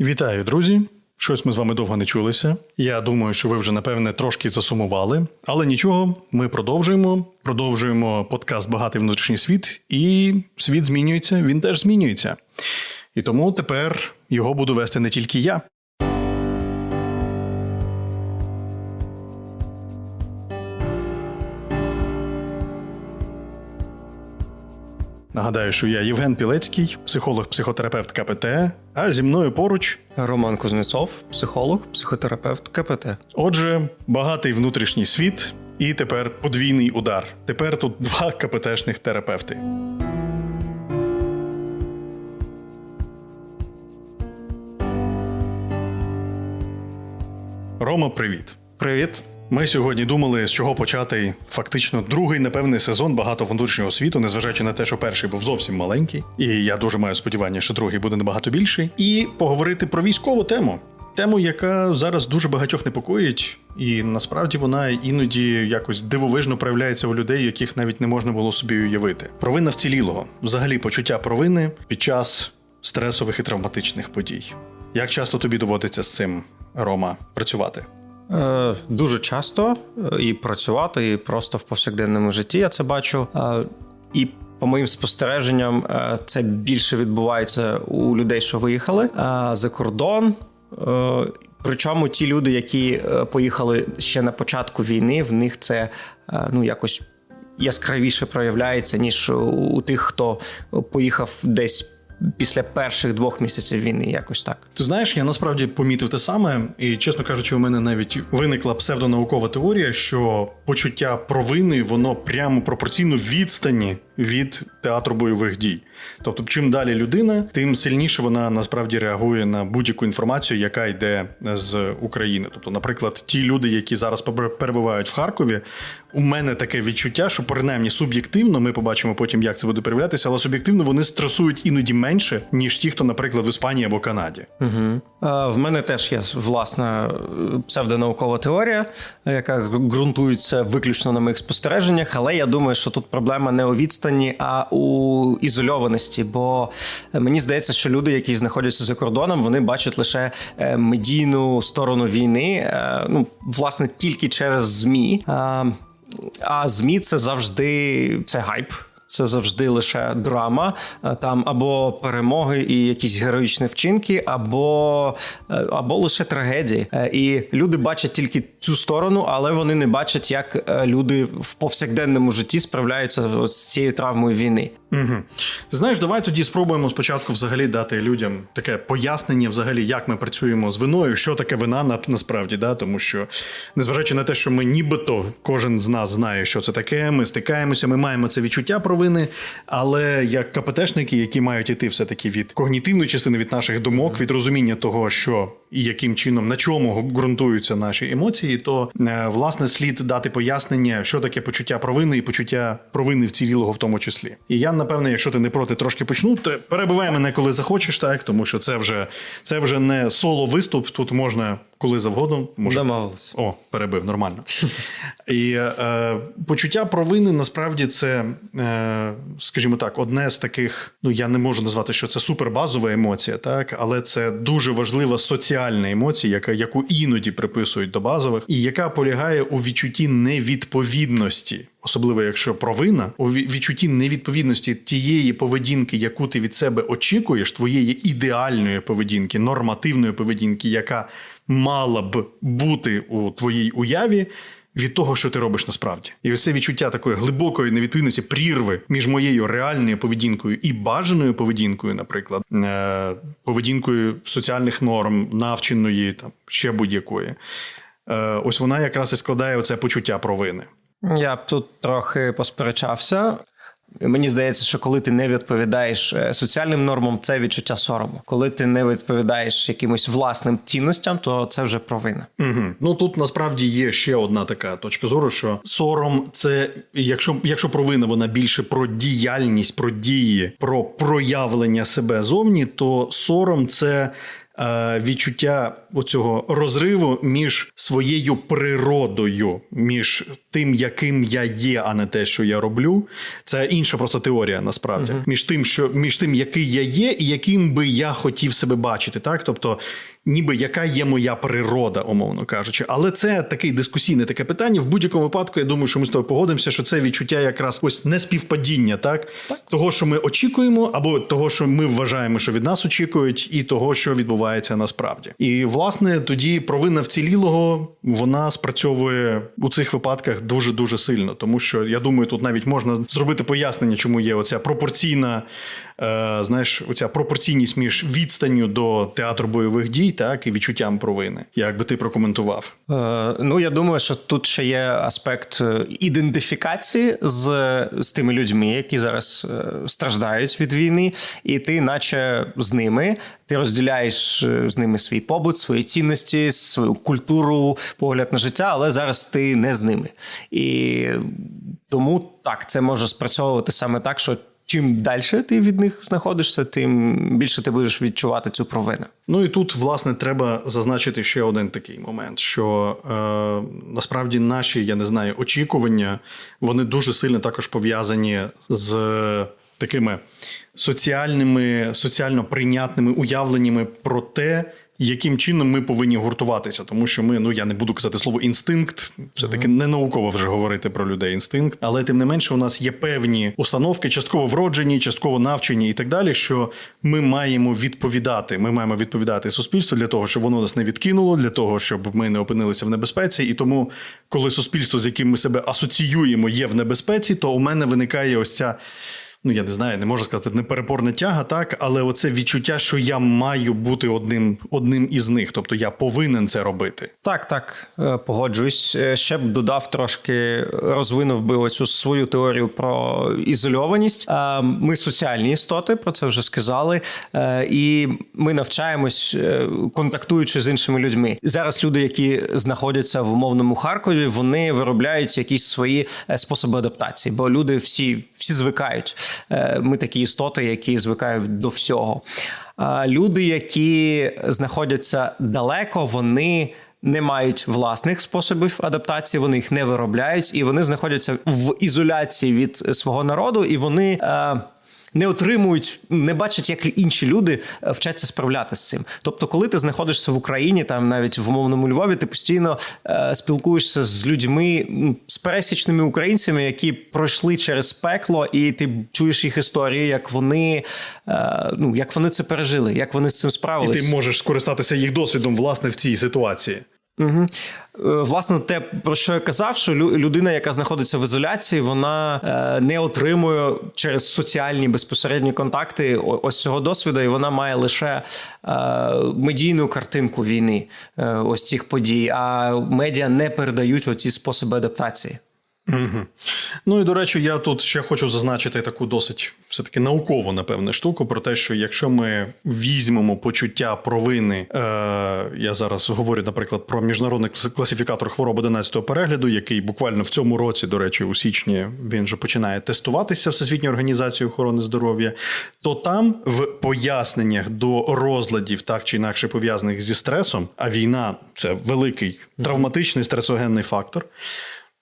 Вітаю, друзі! Щось ми з вами довго не чулися. Я думаю, що ви вже напевне трошки засумували, але нічого, ми продовжуємо. Продовжуємо подкаст Багатий внутрішній світ, і світ змінюється, він теж змінюється. І тому тепер його буду вести не тільки я. Нагадаю, що я Євген Пілецький, психолог-психотерапевт КПТ, а зі мною поруч Роман Кузнецов, психолог, психотерапевт КПТ. Отже, багатий внутрішній світ, і тепер подвійний удар. Тепер тут два КПТшних терапевти. Рома, привіт. Привіт. Ми сьогодні думали, з чого почати фактично другий, напевне, сезон багато внутрішнього світу, незважаючи на те, що перший був зовсім маленький, і я дуже маю сподівання, що другий буде набагато більший. І поговорити про військову тему. Тему, яка зараз дуже багатьох непокоїть, і насправді вона іноді якось дивовижно проявляється у людей, яких навіть не можна було собі уявити. Провина вцілілого, взагалі почуття провини під час стресових і травматичних подій. Як часто тобі доводиться з цим, Рома, працювати? Е, дуже часто е, і працювати, і просто в повсякденному житті я це бачу. Е, і по моїм спостереженням, це більше відбувається у людей, що виїхали за кордон. Причому ті люди, які поїхали ще на початку війни, в них це ну якось яскравіше проявляється, ніж у тих, хто поїхав десь після перших двох місяців війни, якось так. Ти знаєш, я насправді помітив те саме, і чесно кажучи, у мене навіть виникла псевдонаукова теорія, що почуття провини воно прямо пропорційно відстані від театру бойових дій. Тобто, чим далі людина, тим сильніше вона насправді реагує на будь-яку інформацію, яка йде з України. Тобто, наприклад, ті люди, які зараз перебувають в Харкові, у мене таке відчуття, що принаймні суб'єктивно, ми побачимо потім, як це буде проявлятися, але суб'єктивно вони стресують іноді менше, ніж ті, хто, наприклад, в Іспанії або Канаді. Угу. В мене теж є власна псевдонаукова теорія, яка ґрунтується виключно на моїх спостереженнях. Але я думаю, що тут проблема не у відстані, а у ізольованості. Бо е, мені здається, що люди, які знаходяться за кордоном, вони бачать лише е, медійну сторону війни, е, ну власне тільки через змі. А, змі це завжди це гайп. Це завжди лише драма, там або перемоги і якісь героїчні вчинки, або, або лише трагедії. І люди бачать тільки цю сторону, але вони не бачать, як е, люди в повсякденному житті справляються з цією травмою війни. Угу. Знаєш, давай тоді спробуємо спочатку взагалі дати людям таке пояснення, взагалі, як ми працюємо з виною, що таке вина на, насправді, да? тому що, незважаючи на те, що ми нібито кожен з нас знає, що це таке, ми стикаємося, ми маємо це відчуття провини, але як КПТшники, які мають іти все-таки від когнітивної частини, від наших думок, від розуміння того, що і яким чином на чому ґрунтуються наші емоції, то е, власне слід дати пояснення, що таке почуття провини і почуття провини вцілілого в тому числі. І я напевне, якщо ти не проти, трошки почну, то перебивай мене, коли захочеш, так тому що це вже це вже не соло виступ. Тут можна коли завгодно. Може... Домовилися. О, перебив нормально. І е, почуття провини насправді це, е, скажімо так, одне з таких. Ну я не можу назвати, що це супербазова емоція, так але це дуже важлива соціальна емоція, яка яку іноді приписують до базових, і яка полягає у відчутті невідповідності. Особливо якщо провина у відчутті невідповідності тієї поведінки, яку ти від себе очікуєш, твоєї ідеальної поведінки, нормативної поведінки, яка мала б бути у твоїй уяві. Від того, що ти робиш насправді, і це відчуття такої глибокої невідповідності прірви між моєю реальною поведінкою і бажаною поведінкою, наприклад, е- поведінкою соціальних норм, навченої там ще будь-якої. Е- ось вона якраз і складає оце почуття провини. Я б тут трохи посперечався. Мені здається, що коли ти не відповідаєш е, соціальним нормам, це відчуття сорому. Коли ти не відповідаєш якимось власним цінностям, то це вже провина. Угу. Ну тут насправді є ще одна така точка зору, що сором це якщо, якщо провина вона більше про діяльність, про дії, про проявлення себе зовні, то сором це. е, відчуття оцього розриву між своєю природою, між тим, яким я є, а не те, що я роблю. Це інша просто теорія насправді. Між тим, що між тим, який я є, і яким би я хотів себе бачити, так тобто. Ніби яка є моя природа, умовно кажучи, але це такий дискусійне таке питання. В будь-якому випадку, я думаю, що ми з тобою погодимося, що це відчуття якраз ось не співпадіння, так? того, що ми очікуємо, або того, що ми вважаємо, що від нас очікують, і того, що відбувається насправді. І власне тоді провина вцілілого вона спрацьовує у цих випадках дуже дуже сильно, тому що я думаю, тут навіть можна зробити пояснення, чому є оця пропорційна. Е, знаєш, оця пропорційність між відстанню до театру бойових дій, так і відчуттям провини. Як би ти прокоментував? Е, ну, я думаю, що тут ще є аспект е, ідентифікації з, з тими людьми, які зараз е, страждають від війни, і ти, наче з ними, ти розділяєш з ними свій побут, свої цінності, свою культуру, погляд на життя, але зараз ти не з ними. І тому так, це може спрацьовувати саме так, що. Чим далі ти від них знаходишся, тим більше ти будеш відчувати цю провину. Ну і тут, власне, треба зазначити ще один такий момент: що е, насправді наші, я не знаю, очікування вони дуже сильно також пов'язані з такими соціальними, соціально прийнятними уявленнями про те. Яким чином ми повинні гуртуватися, тому що ми, ну я не буду казати слово інстинкт, все таки не науково вже говорити про людей інстинкт, але тим не менше, у нас є певні установки, частково вроджені, частково навчені і так далі. Що ми маємо відповідати. Ми маємо відповідати суспільству для того, щоб воно нас не відкинуло, для того, щоб ми не опинилися в небезпеці. І тому, коли суспільство, з яким ми себе асоціюємо, є в небезпеці, то у мене виникає ось ця. Ну, я не знаю, не можу сказати непереборна тяга, так, але оце відчуття, що я маю бути одним, одним із них, тобто я повинен це робити. Так, так, е, погоджуюсь. Е, Ще б додав трошки, розвинув би оцю свою теорію про ізольованість. Е, Ми соціальні істоти, про це вже сказали, і ми навчаємось, контактуючи з іншими людьми. Зараз люди, які знаходяться в умовному Харкові, вони виробляють якісь свої способи адаптації, бо люди всі, всі звикають. Е, Ми такі істоти, які звикають до всього. А люди, які знаходяться далеко, вони не мають власних способів адаптації, вони їх не виробляють, і вони знаходяться в ізоляції від свого народу, і вони. Е, не отримують, не бачать, як інші люди е, вчаться справлятися з цим. Тобто, коли ти знаходишся в Україні, там навіть в умовному Львові, ти постійно е, спілкуєшся з людьми, з пересічними українцями, які пройшли через пекло, і ти чуєш їх історії, як вони, е, ну як вони це пережили, як вони з цим І ти можеш скористатися їх досвідом, власне, в цій ситуації. Угу. Власне, те, про що я казав, що лю- людина, яка знаходиться в ізоляції, вона е, не отримує через соціальні безпосередні контакти ось цього досвіду, і вона має лише е, медійну картинку війни, ось цих подій. А медіа не передають оці способи адаптації. Угу. Ну і до речі, я тут ще хочу зазначити таку досить все-таки наукову, напевне, штуку про те, що якщо ми візьмемо почуття провини, е, я зараз говорю, наприклад, про міжнародний клас- класифікатор хвороб 11 перегляду, який буквально в цьому році, до речі, у січні він вже починає тестуватися Всесвітньою організацією охорони здоров'я, то там в поясненнях до розладів, так чи інакше пов'язаних зі стресом, а війна це великий травматичний стресогенний фактор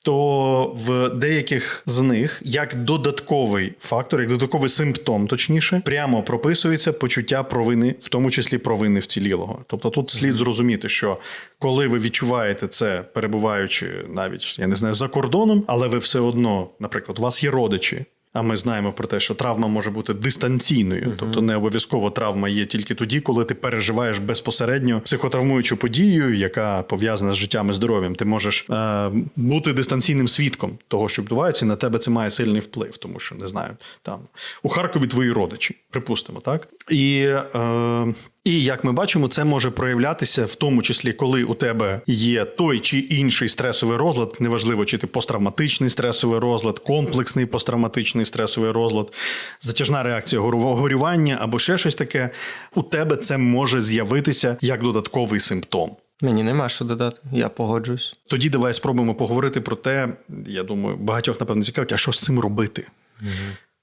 то в деяких з них як додатковий фактор, як додатковий симптом, точніше, прямо прописується почуття провини, в тому числі провини вцілілого. Тобто тут слід зрозуміти, що коли ви відчуваєте це, перебуваючи навіть я не знаю за кордоном, але ви все одно, наприклад, у вас є родичі. А ми знаємо про те, що травма може бути дистанційною, тобто не обов'язково травма є тільки тоді, коли ти переживаєш безпосередньо психотравмуючу подію, яка пов'язана з життям і здоров'ям. Ти можеш е, бути дистанційним свідком того, що відбувається, і на тебе це має сильний вплив, тому що не знаю, там у Харкові твої родичі, припустимо, так і. Е, і як ми бачимо, це може проявлятися в тому числі, коли у тебе є той чи інший стресовий розлад, неважливо, чи ти посттравматичний стресовий розлад, комплексний посттравматичний стресовий розлад, затяжна реакція горювання або ще щось таке. У тебе це може з'явитися як додатковий симптом. Мені нема що додати, я погоджуюсь. Тоді давай спробуємо поговорити про те. Я думаю, багатьох напевно цікавить, а що з цим робити?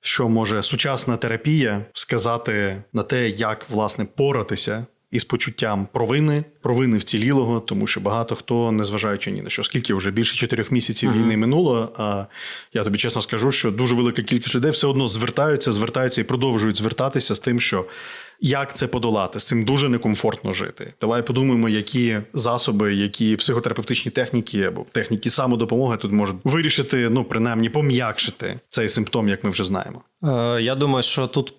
Що може сучасна терапія сказати на те, як власне поратися із почуттям провини, провини вцілілого, тому що багато хто, незважаючи ні на що, скільки вже більше чотирьох місяців війни минуло. А я тобі чесно скажу, що дуже велика кількість людей все одно звертаються, звертаються і продовжують звертатися з тим, що як це подолати, з цим дуже некомфортно жити. Давай подумаємо, які засоби, які психотерапевтичні техніки або техніки самодопомоги тут можуть вирішити, ну принаймні пом'якшити цей симптом, як ми вже знаємо. Е, Я думаю, що тут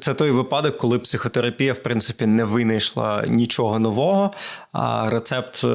це той випадок, коли психотерапія, в принципі, не винайшла нічого нового. А рецепт е,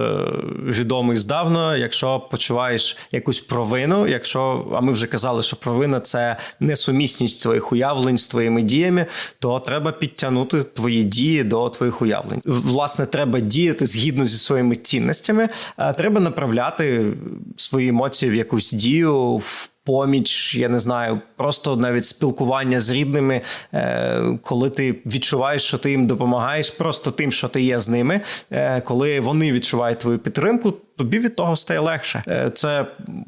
відомий здавна. Якщо почуваєш якусь провину, якщо а ми вже казали, що провина це несумісність твоїх уявлень з твоїми діями, то треба підтягнути твої дії до твоїх уявлень. Власне, треба діяти згідно зі своїми цінностями, а треба направляти свої емоції в якусь дію. в поміч, я не знаю, просто навіть спілкування з рідними, е, коли ти відчуваєш, що ти їм допомагаєш, просто тим, що ти є з ними, е, коли вони відчувають твою підтримку. Тобі від того стає легше. Е, Це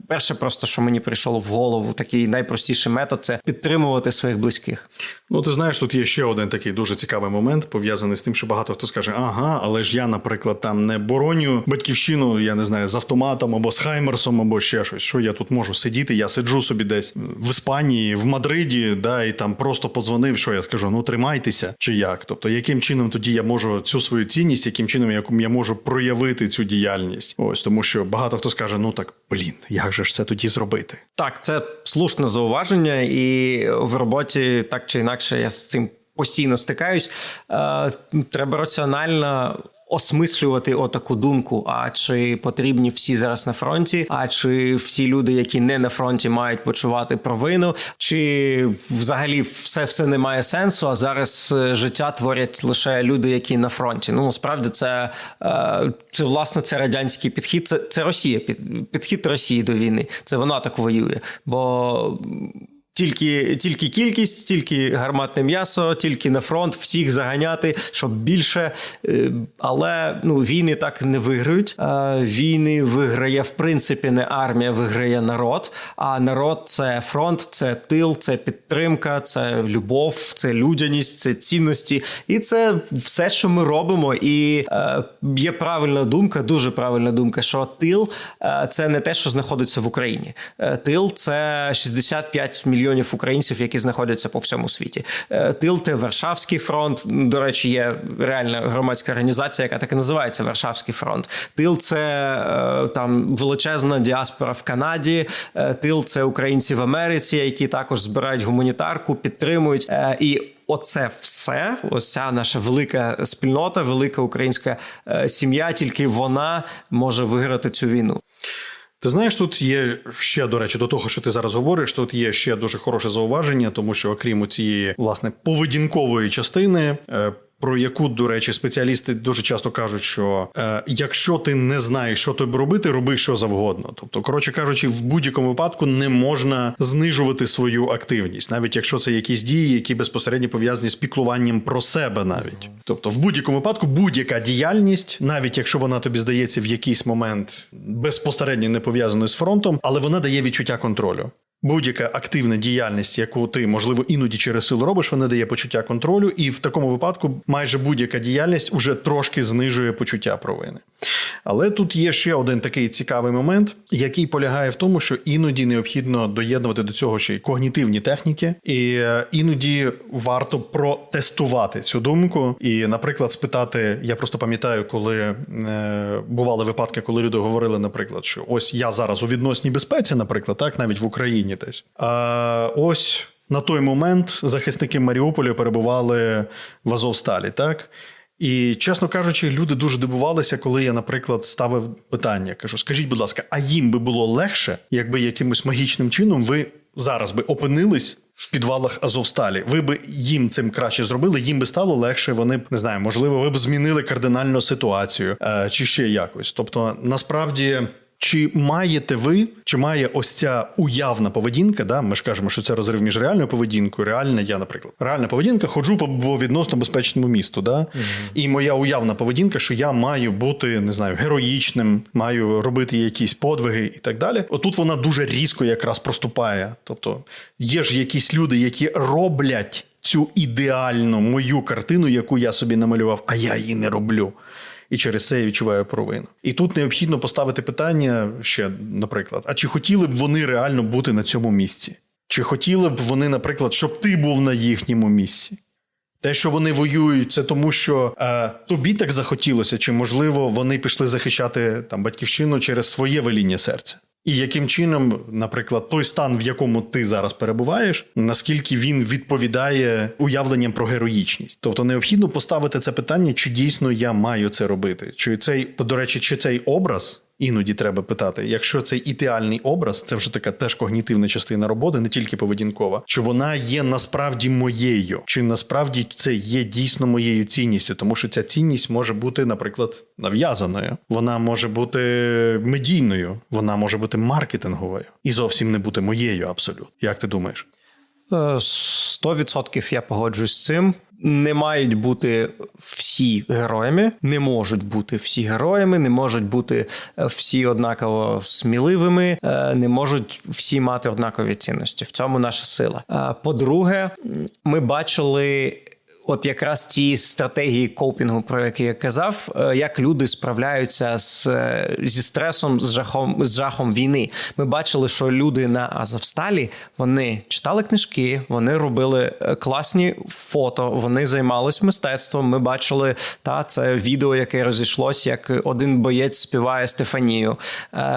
перше, просто що мені прийшло в голову. Такий найпростіший метод це підтримувати своїх близьких. Ну, ти знаєш, тут є ще один такий дуже цікавий момент, пов'язаний з тим, що багато хто скаже: ага, але ж я, наприклад, там не бороню батьківщину, я не знаю, з автоматом або з Хаймерсом, або ще щось. Що я тут можу сидіти? Я сиджу собі десь в Іспанії, в Мадриді, да, і там просто подзвонив. Що я скажу? Ну тримайтеся, чи як? Тобто, яким чином тоді я можу цю свою цінність, яким чином я, я можу проявити цю діяльність? Ось тому, що багато хто скаже: ну так блін, як же ж це тоді зробити? Так, це слушне зауваження, і в роботі так чи інакше я з цим постійно стикаюсь. Е, Треба раціонально. Осмислювати отаку думку, а чи потрібні всі зараз на фронті, а чи всі люди, які не на фронті, мають почувати провину, чи взагалі все все не має сенсу, а зараз е, життя творять лише люди, які на фронті. Ну насправді це, е, це власне це радянський підхід. Це, це Росія, під- підхід Росії до війни. Це вона так воює. Бо тільки, тільки кількість, тільки гарматне м'ясо, тільки на фронт, всіх заганяти, щоб більше. Е, Але ну, війни так не виграють. Е, Війни виграє, в принципі, не армія, виграє народ. А народ це фронт, це тил, це підтримка, це любов, це людяність, це цінності. І це все, що ми робимо. І е, є правильна думка, дуже правильна думка, що тил це не те, що знаходиться в Україні. Тил це 65 мільйонів українців, які знаходяться по всьому світі. Е, Тил це Варшавський фронт. До речі, є реальна громадська організація, яка так і називається Варшавський фронт. Тил це е, там величезна діаспора в Канаді. Е, Тил це українці в Америці, які також збирають гуманітарку, підтримують і. Оце все, ось ця наша велика спільнота, велика українська сім'я. Тільки вона може виграти цю війну. Ти знаєш, тут є ще, до речі, до того, що ти зараз говориш, тут є ще дуже хороше зауваження, тому що окрім цієї власне поведінкової частини. Про яку, до речі, спеціалісти дуже часто кажуть, що е, якщо ти не знаєш, що тобі робити, роби що завгодно. Тобто, коротше кажучи, в будь-якому випадку не можна знижувати свою активність, навіть якщо це якісь дії, які безпосередньо пов'язані з піклуванням про себе, навіть тобто, в будь-якому випадку будь-яка діяльність, навіть якщо вона тобі здається в якийсь момент безпосередньо не пов'язаною з фронтом, але вона дає відчуття контролю. Будь-яка активна діяльність, яку ти можливо іноді через силу робиш, вона дає почуття контролю, і в такому випадку майже будь-яка діяльність уже трошки знижує почуття провини. Але тут є ще один такий цікавий момент, який полягає в тому, що іноді необхідно доєднувати до цього ще й когнітивні техніки, і е, іноді варто протестувати цю думку. І, наприклад, спитати: я просто пам'ятаю, коли е, бували випадки, коли люди говорили, наприклад, що ось я зараз у відносній безпеці, наприклад, так навіть в Україні десь. А ось на той момент захисники Маріуполя перебували в Азовсталі, так. І, чесно кажучи, люди дуже дивувалися, коли я, наприклад, ставив питання. Кажу: скажіть, будь ласка, а їм би було легше, якби якимось магічним чином ви зараз би опинились в підвалах Азовсталі? Ви би їм цим краще зробили, їм би стало легше. Вони б не знаю, можливо, ви б змінили кардинально ситуацію е, чи ще якось. Тобто, насправді. Чи маєте ви, чи має ось ця уявна поведінка? Да? Ми ж кажемо, що це розрив між реальною поведінкою. Реальна, я, наприклад, реальна поведінка, ходжу по, відносно безпечному місту. Да? І моя уявна поведінка, що я маю бути не знаю, героїчним, маю робити якісь подвиги і так далі. Отут вона дуже різко якраз проступає. Тобто є ж якісь люди, які роблять цю ідеальну мою картину, яку я собі намалював, а я її не роблю. І через це я відчуваю провину. І тут необхідно поставити питання ще, наприклад: а чи хотіли б вони реально бути на цьому місці? Чи хотіли б вони, наприклад, щоб ти був на їхньому місці? Те, що вони воюють, це тому, що е, тобі так захотілося, чи можливо вони пішли захищати там батьківщину через своє веління серця. І яким чином, наприклад, той стан, в якому ти зараз перебуваєш, наскільки він відповідає уявленням про героїчність? Тобто необхідно поставити це питання, чи дійсно я маю це робити, чи цей до речі, чи цей образ іноді треба питати, якщо цей ідеальний образ, це вже така теж когнітивна частина роботи, не тільки поведінкова, чи вона є насправді моєю, чи насправді це є дійсно моєю цінністю, тому що ця цінність може бути, наприклад, нав'язаною, вона може бути медійною, вона може бути маркетинговою і зовсім не бути моєю абсолютно. Як ти думаєш? Е, Сто відсотків я погоджуюсь з цим. Не мають бути всі героями, не можуть бути всі героями, не можуть бути е, всі однаково сміливими, е, не можуть всі мати однакові цінності. В цьому наша сила. Е, По-друге, ми бачили. От якраз ті стратегії копінгу, про які я казав, е, як люди справляються з, е, зі стресом, з жахом, з жахом війни. Ми бачили, що люди на Азовсталі вони читали книжки, вони робили е, класні фото, вони займались мистецтвом. Ми бачили та це відео, яке розійшлось, як один боєць співає Стефанію.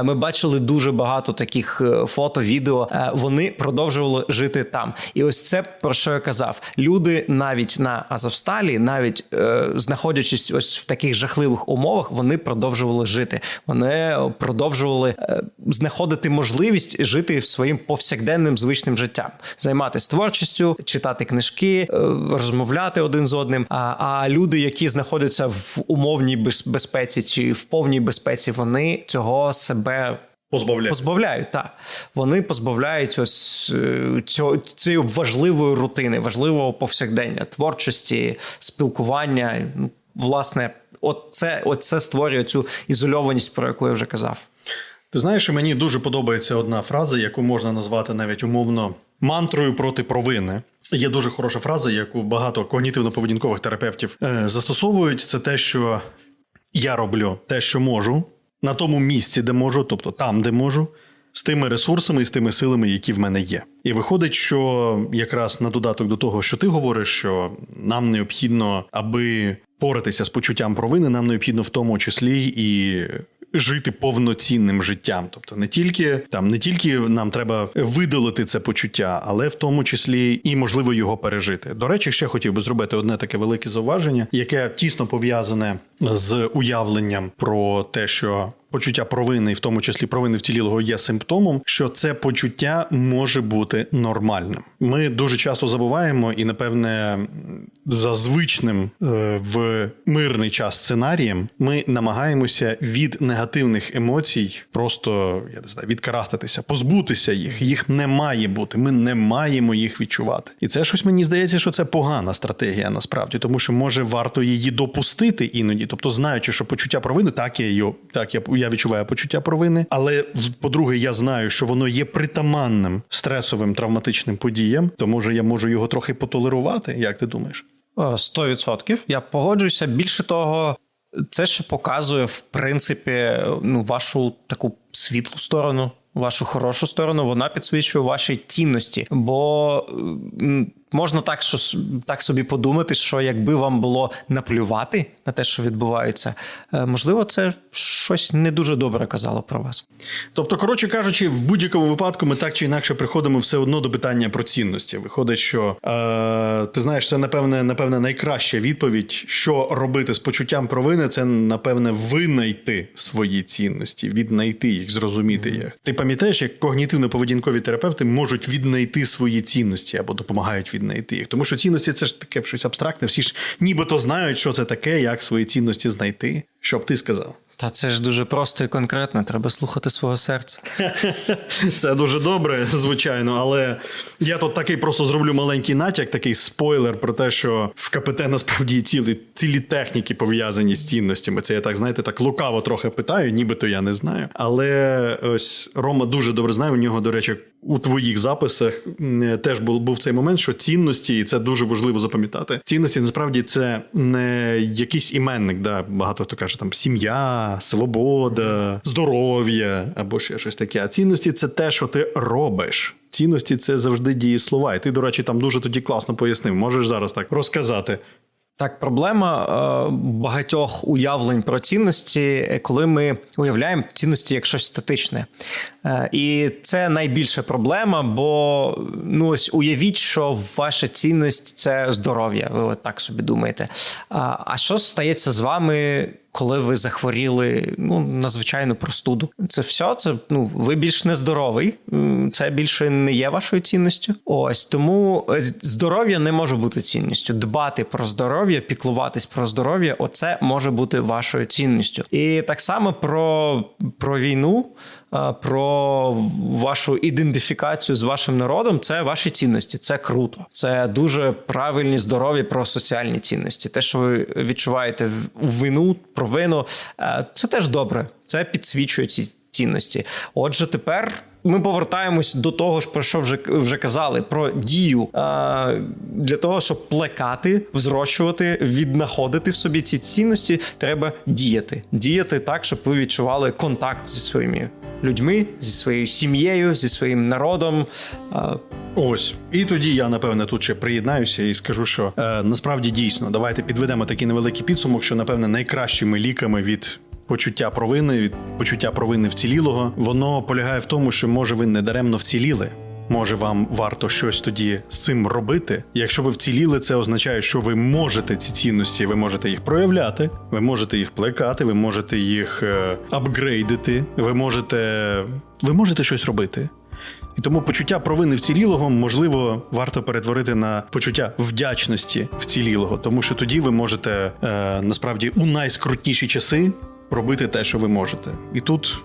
Ми бачили дуже багато таких фото, відео. Вони продовжували жити там. І ось це про що я казав. Люди навіть на Азовсталі, навіть е, знаходячись ось в таких жахливих умовах, вони продовжували жити. Вони продовжували е, знаходити можливість жити своїм повсякденним звичним життям, займатися творчістю, читати книжки, е, розмовляти один з одним. А, а люди, які знаходяться в умовній безпеці чи в повній безпеці, вони цього себе Позбавляти. позбавляють. Так. Вони позбавляють ось е, цього цієї важливої рутини, важливого повсякдення, творчості, спілкування. Ну, Власне, от це, от це створює цю ізольованість, про яку я вже казав. Ти знаєш, мені дуже подобається одна фраза, яку можна назвати навіть умовно мантрою проти провини. Є дуже хороша фраза, яку багато когнітивно-поведінкових терапевтів е, застосовують. Це те, що я роблю те, що можу, на тому місці, де можу, тобто там, де можу, з тими ресурсами і з тими силами, які в мене є. І виходить, що якраз на додаток до того, що ти говориш, що нам необхідно, аби поратися з почуттям провини, нам необхідно в тому числі і жити повноцінним життям. Тобто не тільки там, не тільки нам треба видалити це почуття, але в тому числі і можливо його пережити. До речі, ще хотів би зробити одне таке велике зауваження, яке тісно пов'язане з уявленням про те, що. Почуття провини, і в тому числі провини вцілілого, є симптомом, що це почуття може бути нормальним. Ми дуже часто забуваємо, і напевне, за звичним е, в мирний час сценарієм ми намагаємося від негативних емоцій просто я не знаю, відкарастатися, позбутися їх. Їх не має бути. Ми не маємо їх відчувати. І це щось мені здається, що це погана стратегія насправді, тому що може варто її допустити іноді, тобто знаючи, що почуття провини, так я її, так я, я відчуваю почуття провини, але по-друге, я знаю, що воно є притаманним стресовим травматичним подіям, то може я можу його трохи потолерувати. Як ти думаєш? О, 100%. Я погоджуюся. Більше того, це ще показує, в принципі, ну, вашу таку світлу сторону, вашу хорошу сторону. Вона підсвічує ваші цінності. Бо можна так, що, так собі подумати, що якби вам було наплювати на те, що відбувається, е, можливо, це щось не дуже добре казало про вас. Тобто, коротше кажучи, в будь-якому випадку ми так чи інакше приходимо все одно до питання про цінності. Виходить, що е, ти знаєш, це напевне, напевне найкраща відповідь, що робити з почуттям провини, це напевне винайти свої цінності, віднайти їх, зрозуміти їх. Ти пам'ятаєш, як когнітивно-поведінкові терапевти можуть віднайти свої цінності або допомагають віднайти їх, тому що цінності це ж таке щось абстрактне. Всі ж нібито знають, що це таке, як свої цінності знайти. Що б ти сказав? Та це ж дуже просто і конкретно. Треба слухати свого серця. Це дуже добре, звичайно, але я тут такий просто зроблю маленький натяк, такий спойлер про те, що в КПТ насправді цілі, цілі техніки пов'язані з цінностями. Це я так, знаєте, так лукаво трохи питаю, нібито я не знаю. Але ось Рома дуже добре знає. У нього, до речі, у твоїх записах теж був, був цей момент, що цінності, і це дуже важливо запам'ятати. Цінності насправді це не якийсь іменник, да, багато хто каже там сім'я, свобода, здоров'я або ще щось таке. А цінності це те, що ти робиш. Цінності це завжди дієслова. І ти, до речі, там дуже тоді класно пояснив. Можеш зараз так розказати. Так, проблема е, багатьох уявлень про цінності, е, коли ми уявляємо цінності як щось статичне. Е, і це найбільша проблема, бо ну ось уявіть, що ваша цінність це здоров'я. Ви от так собі думаєте. А, а що стається з вами? Коли ви захворіли ну на звичайну простуду, це все. Це ну ви більш нездоровий. Це більше не є вашою цінністю. Ось тому е, здоров'я не може бути цінністю. Дбати про здоров'я, піклуватись про здоров'я оце може бути вашою цінністю. І так само про, про війну, е, про вашу ідентифікацію з вашим народом. Це ваші цінності. Це круто. Це дуже правильні, здорові про соціальні цінності. Те, що ви відчуваєте вину, провину, е, це теж добре. Це підсвічує ці цінності. Отже, тепер. Ми повертаємось до того ж, про що вже вже казали, про дію а, для того, щоб плекати, взрощувати, віднаходити в собі ці цінності, треба діяти. Діяти так, щоб ви відчували контакт зі своїми людьми, зі своєю сім'єю, зі своїм народом. Ось і тоді я напевне тут ще приєднаюся і скажу, що е, насправді дійсно давайте підведемо такий невеликий підсумок, що напевне найкращими ліками від. Почуття провини від почуття провини вцілілого, воно полягає в тому, що може ви не даремно вціліли. Може, вам варто щось тоді з цим робити. Якщо ви вціліли, це означає, що ви можете ці цінності, ви можете їх проявляти, ви можете їх плекати, ви можете їх е, апгрейдити, ви можете, ви можете щось робити. І тому почуття провини вцілілого можливо варто перетворити на почуття вдячності вцілілого, тому що тоді ви можете е, насправді у найскрутніші часи робити те, що ви можете. І тут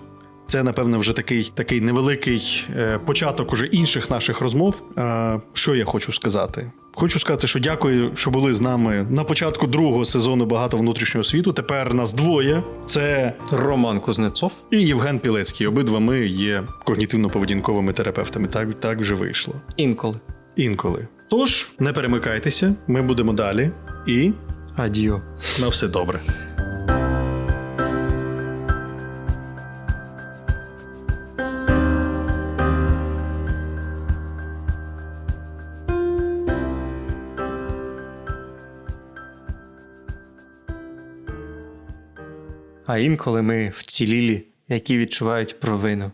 це, напевно, вже такий такий невеликий е, початок уже інших наших розмов. Е, що я хочу сказати? Хочу сказати, що дякую, що були з нами на початку другого сезону багато внутрішнього світу. Тепер нас двоє. Це Роман Кузнецов. і Євген Пілецький. Обидва ми є когнітивно-поведінковими терапевтами. Так, так вже вийшло. Інколи. Інколи. Тож, не перемикайтеся, ми будемо далі. І Адіо. на все добре. А інколи ми вцілілі, які відчувають провину.